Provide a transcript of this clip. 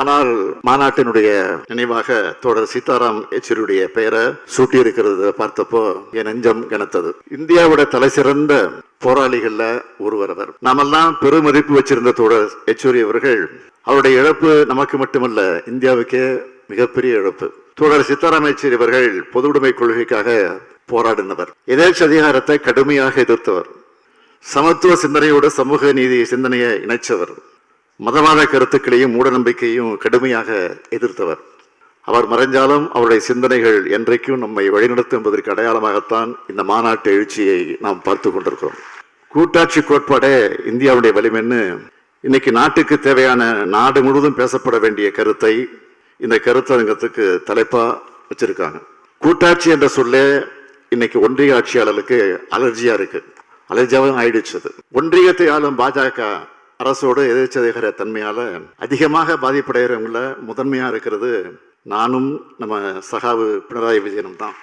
ஆனால் மாநாட்டினுடைய நினைவாக தோழர் சீதாராம் யெச்சூரியுடைய பெயரை சூட்டியிருக்கிறது பார்த்தப்போ என் நெஞ்சம் கனத்தது. இந்தியாவோட தலை சிறந்த போராளிகள்ல ஒருவர் அவர். நாமெல்லாம் பெருமதிப்பு வச்சிருந்த தோழர் யெச்சூரி அவர்கள் அவருடைய இழப்பு நமக்கு மட்டுமல்ல இந்தியாவுக்கே மிகப்பெரிய இழப்பு. தோழர் சீதாராம் யெச்சூரி அவர்கள் பொதுவுடைமை கொள்கைக்காக போராடினவர். எதேச்ச அதிகாரத்தை கடுமையாக எதிர்த்தவர். சமத்துவ சிந்தனையோடு சமூக நீதி சிந்தனையை இணைச்சவர். மதவாத கருத்துக்களையும் மூடநம்பிக்கையும் கடுமையாக எதிர்த்தவர். அவர் மறைஞ்சாலும் அவருடைய சிந்தனைகள் என்றைக்கும் நம்மை வழிநடத்தும் என்பதற்கு அடையாளமாகத்தான் இந்த மாநாட்டு எழுச்சியை நாம் பார்த்து கொண்டிருக்கிறோம். கூட்டாட்சி கோட்பாடே இந்தியாவுடைய வலிமைன்னு இன்னைக்கு நாட்டுக்கு தேவையான நாடு முழுவதும் பேசப்பட வேண்டிய கருத்தை இந்த கருத்தரங்கத்துக்கு தலைப்பா வச்சிருக்காங்க. கூட்டாட்சி என்ற சொல்லே இன்னைக்கு ஒன்றிய ஆட்சியாளர்களுக்கு அலர்ஜியா இருக்கு. அலர்ஜியாவும் ஆயிடுச்சு அது. ஒன்றியத்தை ஆளும் பாஜக அரசோடு எதிர்ச்சதைகிற தன்மையால் அதிகமாக பாதிப்படைகிறவங்கள முதன்மையாக இருக்கிறது நானும் நம்ம சகாவு பினராயி விஜயனும் தான்